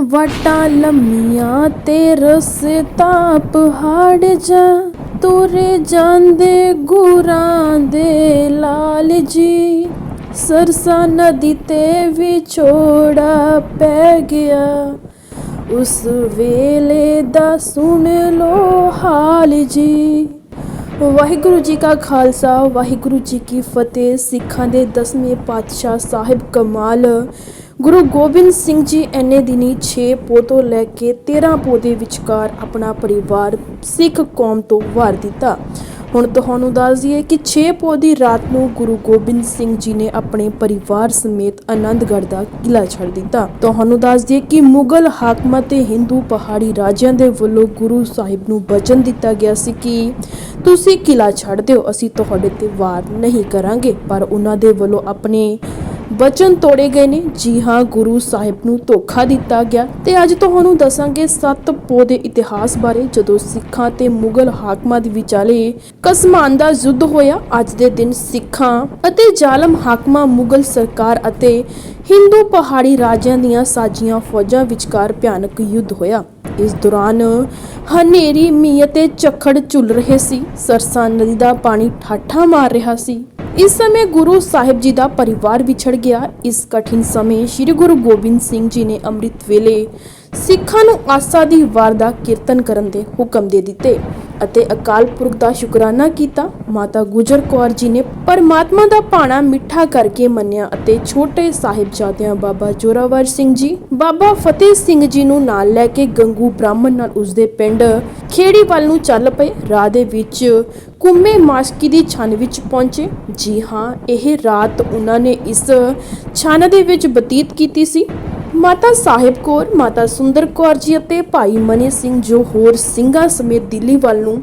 ਵਟਾਂ ਲੰਮੀਆਂ ਤੇ ਰਸਤਾ ਪਹਾੜ ਜਾ ਤੁਰੇ ਜਾਂਦੇ ਗੁਰਾਂ ਦੇ ਲਾਲ ਜੀ। ਸਰਸਾ ਨਦੀ ਤੇ ਵਿਛੋੜਾ ਪੈ ਗਿਆ। ਉਸ ਵੇਲੇ ਦਾ ਸੁਣ ਲੋ ਹਾਲ ਜੀ। ਵਾਹਿਗੁਰੂ ਜੀ ਕਾ ਖਾਲਸਾ, ਵਾਹਿਗੁਰੂ ਜੀ ਕੀ ਫਤਿਹ। ਸਿੱਖਾਂ ਦੇ ਦਸਵੇਂ ਪਾਤਸ਼ਾਹ ਸਾਹਿਬ ਕਮਾਲ। ਗੁਰੂ ਗੋਬਿੰਦ ਸਿੰਘ ਜੀ ਐਨੇ ਦਿਨੀ 6 ਪੋਹ ਤੋਂ ਲੈ ਕੇ 13 ਪੋਹ ਵਿਚਕਾਰ ਆਪਣਾ ਪਰਿਵਾਰ ਸਿੱਖ ਕੌਮ ਤੋਂ ਵਾਰ ਦਿੱਤਾ। ਹੁਣ ਤੁਹਾਨੂੰ ਦੱਸ ਦਈਏ ਕਿ 6 ਪੋਹ ਦੀ ਰਾਤ ਨੂੰ ਗੁਰੂ ਗੋਬਿੰਦ ਸਿੰਘ ਜੀ ਨੇ ਆਪਣੇ ਪਰਿਵਾਰ ਸਮੇਤ ਆਨੰਦਗੜ੍ਹ ਦਾ ਕਿਲਾ ਛੱਡ ਦਿੱਤਾ। ਤੁਹਾਨੂੰ ਦੱਸ ਦਈਏ ਕਿ ਮੁਗਲ ਹਾਕਮਾਂ ਤੇ ਹਿੰਦੂ ਪਹਾੜੀ ਰਾਜਿਆਂ ਦੇ ਵੱਲੋਂ ਗੁਰੂ ਸਾਹਿਬ ਨੂੰ ਬਚਨ ਦਿੱਤਾ ਗਿਆ ਸੀ ਕਿ ਤੁਸੀਂ ਕਿਲਾ ਛੱਡ ਦਿਓ, ਅਸੀਂ ਤੁਹਾਡੇ ਤੇ ਵਾਰ ਨਹੀਂ ਕਰਾਂਗੇ। ਪਰ ਉਹਨਾਂ ਦੇ ਵੱਲੋਂ ਆਪਣੇ ਬਚਨ ਤੋੜੇ ਗਏ ਨੇ। ਜੀ ਹਾਂ, ਗੁਰੂ ਸਾਹਿਬ ਨੂੰ ਧੋਖਾ ਦਿੱਤਾ ਗਿਆ। ਤੇ ਅੱਜ ਤੁਹਾਨੂੰ ਦੱਸਾਂਗੇ ਸੱਤ ਪੋਹ ਦੇ ਇਤਿਹਾਸ ਬਾਰੇ। ਜਦੋਂ ਸਿੱਖਾਂ ਤੇ ਮੁਗਲ ਹਾਕਮਾਂ ਦੇ ਵਿਚਾਲੇ ਕਸਮਾਨ ਦਾ ਯੁੱਧ ਹੋਇਆ, ਅੱਜ ਦੇ ਦਿਨ ਸਿੱਖਾਂ ਅਤੇ ਜ਼ਾਲਮ ਹਾਕਮਾਂ ਮੁਗਲ ਸਰਕਾਰ ਅਤੇ ਹਿੰਦੂ ਪਹਾੜੀ ਰਾਜਿਆਂ ਦੀਆਂ ਸਾਜੀਆਂ ਫੌਜਾਂ ਵਿਚਕਾਰ ਭਿਆਨਕ ਯੁੱਧ ਹੋਇਆ। ਇਸ ਦੌਰਾਨ ਹਨੇਰੀ, ਮੀਂਹ ਅਤੇ ਝੱਖੜ ਝੁੱਲ ਰਹੇ ਸੀ। ਸਰਸਾ ਨਦੀ ਦਾ ਪਾਣੀ ਠਾਠਾ ਮਾਰ ਰਿਹਾ ਸੀ। ਇਸ ਸਮੇਂ ਗੁਰੂ ਸਾਹਿਬ ਜੀ ਦਾ ਪਰਿਵਾਰ ਵਿਛੜ ਗਿਆ। ਇਸ ਕਠਿਨ ਸਮੇਂ ਸ੍ਰੀ ਗੁਰੂ ਗੋਬਿੰਦ ਸਿੰਘ ਜੀ ਨੇ ਅੰਮ੍ਰਿਤ ਵੇਲੇ ਸਿੱਖਾਂ ਨੂੰ ਆਸਾ ਦੀ ਵਾਰ ਦਾ ਕੀਰਤਨ ਕਰਨ ਦੇ ਹੁਕਮ ਦੇ ਦਿੱਤੇ। ਅਤੇ ਅਕਾਲ ਪੁਰਖ ਦਾ ਸ਼ੁਕਰਾਨਾ ਕੀਤਾ, ਮਾਤਾ ਗੁਜਰ ਕੌਰ ਜੀ ਨੇ ਪਰਮਾਤਮਾ ਦਾ ਭਾਣਾ ਮਿੱਠਾ ਕਰਕੇ ਮੰਨਿਆ ਅਤੇ ਛੋਟੇ ਸਾਹਿਬਜ਼ਾਦਿਆਂ ਬਾਬਾ ਜੋਰਾਵਰ ਸਿੰਘ ਜੀ, ਬਾਬਾ ਫਤਿਹ ਸਿੰਘ ਜੀ ਨੂੰ ਨਾਲ ਲੈ ਕੇ ਗੰਗੂ ਬ੍ਰਾਹਮਣ ਨਾਲ ਉਸਦੇ ਪਿੰਡ ਖੇੜੀ ਵੱਲ ਨੂੰ ਚੱਲ ਪਏ। ਰਾਹ ਦੇ ਵਿੱਚ ਕੁੰਮੇ ਮਾਸਕੀ ਦੀ ਛਨ ਵਿੱਚ ਪਹੁੰਚੇ। ਜੀ ਹਾਂ, ਇਹ ਰਾਤ ਉਹਨਾਂ ਨੇ ਇਸ ਛਨ ਦੇ ਵਿੱਚ ਬਤੀਤ ਕੀਤੀ ਸੀ। ਮਾਤਾ ਸਾਹਿਬ ਕੌਰ, ਮਾਤਾ ਸੁੰਦਰ ਕੌਰ ਜੀ ਅਤੇ ਭਾਈ ਮਨੀ ਸਿੰਘ ਜੋ ਹੋਰ ਸਿੰਘਾਂ ਸਮੇਤ ਦਿੱਲੀ ਵੱਲ ਨੂੰ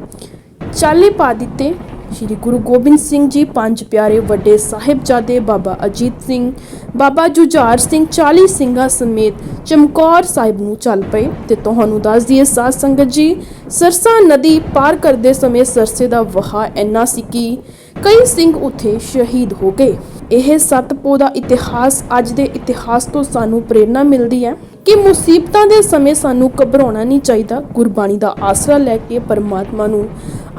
ਚਾਲੇ ਪਾ ਦਿੱਤੇ। ਸ਼੍ਰੀ ਗੁਰੂ ਗੋਬਿੰਦ ਸਿੰਘ ਜੀ, ਪੰਜ ਪਿਆਰੇ ਵੱਡੇ ਸਾਹਿਬਜ਼ਾਦੇ ਬਾਬਾ ਅਜੀਤ ਸਿੰਘ, ਬਾਬਾ ਜੁਝਾਰ ਸਿੰਘ 40 ਸਿੰਘਾਂ ਸਮੇਤ ਚਮਕੌਰ ਸਾਹਿਬ ਨੂੰ ਚੱਲ ਪਏ ਤੇ ਤੁਹਾਨੂੰ ਦੱਸ ਦਈਏ ਸਾਧ ਸੰਗਤ ਜੀ, ਸਰਸਾ ਨਦੀ ਪਾਰ ਕਰਦੇ ਸਮੇਂ ਸਰਸੇ ਦਾ ਵਹਾ ਇੰਨਾ ਸੀ ਕਿ ਕਈ ਸਿੰਘ ਉੱਥੇ ਸ਼ਹੀਦ ਹੋ ਗਏ। ਇਹ ਸਤਪੋ ਦਾ ਇਤਿਹਾਸ ਅੱਜ ਦੇ ਇਤਿਹਾਸ ਤੋਂ ਸਾਨੂੰ ਪ੍ਰੇਰਣਾ ਮਿਲਦੀ ਹੈ ਕਿ ਮੁਸੀਬਤਾਂ ਦੇ ਸਮੇਂ ਸਾਨੂੰ ਘਬਰਾਉਣਾ ਨਹੀਂ ਚਾਹੀਦਾ, ਗੁਰਬਾਣੀ ਦਾ ਆਸਰਾ ਲੈ ਕੇ ਪਰਮਾਤਮਾ ਨੂੰ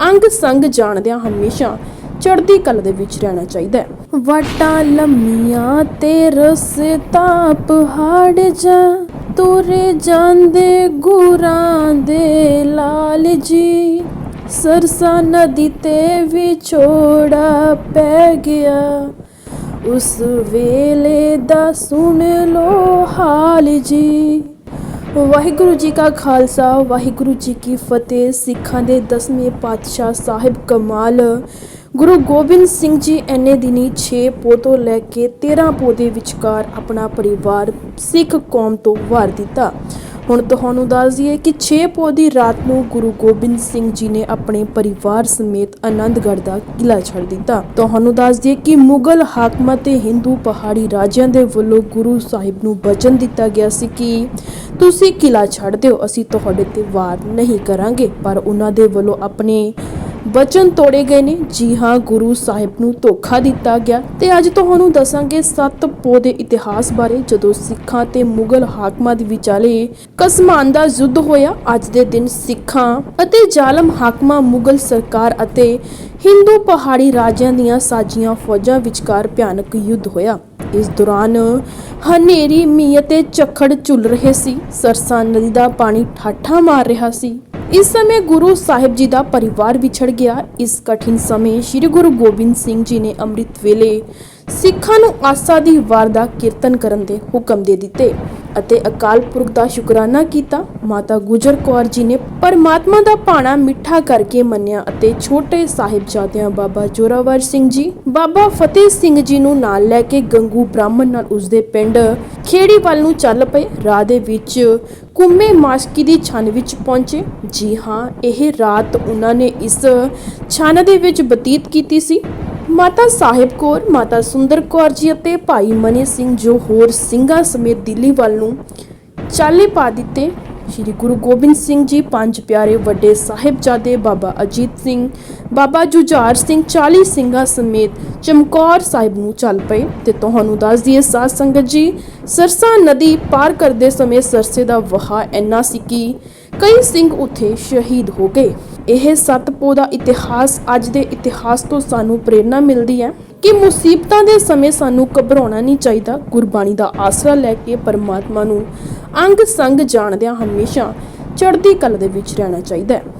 ਅੰਗ ਸੰਗ ਜਾਣਦਿਆਂ ਹਮੇਸ਼ਾ ਚੜ੍ਹਦੀ ਕਲਾ ਦੇ ਵਿੱਚ ਰਹਿਣਾ ਚਾਹੀਦਾ ਹੈ। ਵਟਾਂ ਲੰਮੀਆਂ ਤੇ ਰਸਤਾ ਪਹਾੜ ਜਾ ਤੁਰੇ ਜਾਂਦੇ ਗੁਰਾਂ ਦੇ ਲਾਲ ਜੀ। ਸਰਸਾ ਨਦੀ ਤੇ ਵਿਛੋੜਾ ਪੈ ਗਿਆ। ਉਸ ਵੇਲੇ ਦਾ ਸੁਣ ਲੋ ਹਾਲ ਜੀ। ਵਾਹਿਗੁਰੂ ਜੀ ਕਾ ਖਾਲਸਾ, ਵਾਹਿਗੁਰੂ ਜੀ ਕੀ ਫਤਿਹ। ਸਿੱਖਾਂ ਦੇ ਦਸਵੇਂ ਪਾਤਸ਼ਾਹ ਸਾਹਿਬ ਕਮਾਲ। ਗੁਰੂ ਗੋਬਿੰਦ ਸਿੰਘ ਜੀ ਐਨੇ ਦਿਨੀ 6 ਪੋਹ ਤੋਂ ਲੈ ਕੇ 13 ਪੋਹ ਵਿਚਕਾਰ ਆਪਣਾ ਪਰਿਵਾਰ ਸਿੱਖ ਕੌਮ ਤੋਂ ਵਾਰ ਦਿੱਤਾ। ਹੁਣ ਤੁਹਾਨੂੰ ਦੱਸ ਦਈਏ ਕਿ 6 ਪੋਹ ਦੀ ਰਾਤ ਨੂੰ ਗੁਰੂ ਗੋਬਿੰਦ ਸਿੰਘ ਜੀ ਨੇ ਆਪਣੇ ਪਰਿਵਾਰ ਸਮੇਤ ਆਨੰਦਗੜ੍ਹ ਦਾ ਕਿਲਾ ਛੱਡ ਦਿੱਤਾ। ਤੁਹਾਨੂੰ ਦੱਸ ਦਈਏ ਕਿ ਮੁਗਲ ਹਾਕਮਾਂ ਤੇ ਹਿੰਦੂ ਪਹਾੜੀ ਰਾਜਿਆਂ ਦੇ ਵੱਲੋਂ ਗੁਰੂ ਸਾਹਿਬ ਨੂੰ ਬਚਨ ਦਿੱਤਾ ਗਿਆ ਸੀ ਕਿ ਤੁਸੀਂ ਕਿਲਾ ਛੱਡ ਦਿਓ, ਅਸੀਂ ਤੁਹਾਡੇ ਤੇ ਵਾਰ ਨਹੀਂ ਕਰਾਂਗੇ। ਪਰ ਉਹਨਾਂ ਦੇ ਵੱਲੋਂ ਆਪਣੇ ਵਚਨ ਤੋੜੇ ਗਏ ਨੇ। ਜੀ ਹਾਂ, ਗੁਰੂ ਸਾਹਿਬ ਨੂੰ ਧੋਖਾ ਦਿੱਤਾ ਗਿਆ ਤੇ ਅੱਜ ਤੁਹਾਨੂੰ ਦੱਸਾਂਗੇ ਸੱਤ ਪੋਹ ਦੇ ਇਤਿਹਾਸ ਬਾਰੇ। ਜਦੋਂ ਸਿੱਖਾਂ ਤੇ ਮੁਗਲ ਹਾਕਮਾਂ ਦੇ ਵਿਚਾਲੇ ਕਸਮਾਨ ਦਾ ਯੁੱਧ ਹੋਇਆ, ਅੱਜ ਦੇ ਦਿਨ ਸਿੱਖਾਂ ਅਤੇ ਜ਼ਾਲਮ ਹਾਕਮਾਂ ਮੁਗਲ ਸਰਕਾਰ ਅਤੇ ਹਿੰਦੂ ਪਹਾੜੀ ਰਾਜਿਆਂ ਦੀਆਂ ਸਾਜੀਆਂ ਫੌਜਾਂ ਵਿਚਕਾਰ ਭਿਆਨਕ ਯੁੱਧ ਹੋਇਆ। ਇਸ ਦੌਰਾਨ ਹਨੇਰੀ, ਮੀਂਹ ਤੇ ਝੱਖੜ ਝੁੱਲ ਰਹੇ ਸੀ। ਸਰਸਾ ਨਦੀ ਦਾ ਪਾਣੀ ਠਾਠਾ ਮਾਰ ਰਿਹਾ ਸੀ। ਇਸ ਸਮੇਂ ਗੁਰੂ ਸਾਹਿਬ ਜੀ ਦਾ ਪਰਿਵਾਰ ਵਿਛੜ ਗਿਆ। ਇਸ ਕਠਿਨ ਸਮੇਂ ਸ੍ਰੀ ਗੁਰੂ ਗੋਬਿੰਦ ਸਿੰਘ ਜੀ ਨੇ ਅੰਮ੍ਰਿਤ ਵੇਲੇ ਸਿੱਖਾਂ ਨੂੰ ਆਸਾ ਦੀ ਵਾਰ ਦਾ ਕੀਰਤਨ ਕਰਨ ਦੇ ਹੁਕਮ ਦੇ ਦਿੱਤੇ। ਅਤੇ ਅਕਾਲ ਪੁਰਖ ਦਾ ਸ਼ੁਕਰਾਨਾ ਕੀਤਾ, ਮਾਤਾ ਗੁਜਰ ਕੌਰ ਜੀ ਨੇ ਪਰਮਾਤਮਾ ਦਾ ਭਾਣਾ ਮਿੱਠਾ ਕਰਕੇ ਮੰਨਿਆ ਅਤੇ ਛੋਟੇ ਸਾਹਿਬਜ਼ਾਦਿਆਂ ਬਾਬਾ ਜੋਰਾਵਰ ਸਿੰਘ ਜੀ, ਬਾਬਾ ਫਤਿਹ ਸਿੰਘ ਜੀ ਨੂੰ ਨਾਲ ਲੈ ਕੇ ਗੰਗੂ ਬ੍ਰਾਹਮਣ ਨਾਲ ਉਸਦੇ ਪਿੰਡ ਖੇੜੀ ਵੱਲ ਨੂੰ ਚੱਲ ਪਏ। ਰਾਹ ਦੇ ਵਿੱਚ ਕੁੰਮੇ ਮਾਸਕੀ ਦੀ ਛਨ ਵਿੱਚ ਪਹੁੰਚੇ। ਜੀ ਹਾਂ, ਇਹ ਰਾਤ ਉਹਨਾਂ ਨੇ ਇਸ ਛਨ ਦੇ ਵਿੱਚ ਬਤੀਤ ਕੀਤੀ ਸੀ। ਮਾਤਾ ਸਾਹਿਬ ਕੌਰ, ਮਾਤਾ ਸੁੰਦਰ ਕੌਰ ਜੀ ਅਤੇ ਭਾਈ ਮਨੀ ਸਿੰਘ ਜੋ ਹੋਰ ਸਿੰਘਾਂ ਸਮੇਤ ਦਿੱਲੀ ਵੱਲ ਨੂੰ ਚਾਲੇ ਪਾ ਦਿੱਤੇ। ਸ੍ਰੀ ਗੁਰੂ ਗੋਬਿੰਦ ਸਿੰਘ ਜੀ, ਪੰਜ ਪਿਆਰੇ ਵੱਡੇ ਸਾਹਿਬਜ਼ਾਦੇ ਬਾਬਾ ਅਜੀਤ ਸਿੰਘ, ਬਾਬਾ ਜੁਝਾਰ ਸਿੰਘ 40 ਸਿੰਘਾਂ ਸਮੇਤ ਚਮਕੌਰ ਸਾਹਿਬ ਨੂੰ ਚੱਲ ਪਏ ਤੇ ਤੁਹਾਨੂੰ ਦੱਸ ਦਈਏ ਸਾਧ ਸੰਗਤ ਜੀ, ਸਰਸਾ ਨਦੀ ਪਾਰ ਕਰਦੇ ਸਮੇਂ ਸਰਸੇ ਦਾ ਵਹਾਅ ਇੰਨਾ ਸੀ ਕਿ ਕਈ ਸਿੰਘ ਉੱਥੇ ਸ਼ਹੀਦ ਹੋ ਗਏ। ਇਹ ਸਤਪੋ ਦਾ ਇਤਿਹਾਸ ਅੱਜ ਦੇ ਇਤਿਹਾਸ ਤੋਂ ਸਾਨੂੰ ਪ੍ਰੇਰਣਾ ਮਿਲਦੀ ਹੈ ਕਿ ਮੁਸੀਬਤਾਂ ਦੇ ਸਮੇਂ ਸਾਨੂੰ ਘਬਰਾਉਣਾ ਨਹੀਂ ਚਾਹੀਦਾ। ਗੁਰਬਾਣੀ ਦਾ ਆਸਰਾ ਲੈ ਕੇ ਪਰਮਾਤਮਾ ਨੂੰ ਅੰਗ ਸੰਗ ਜਾਣਦਿਆਂ ਹਮੇਸ਼ਾ ਚੜ੍ਹਦੀ ਕਲਾ ਦੇ ਵਿੱਚ ਰਹਿਣਾ ਚਾਹੀਦਾ ਹੈ।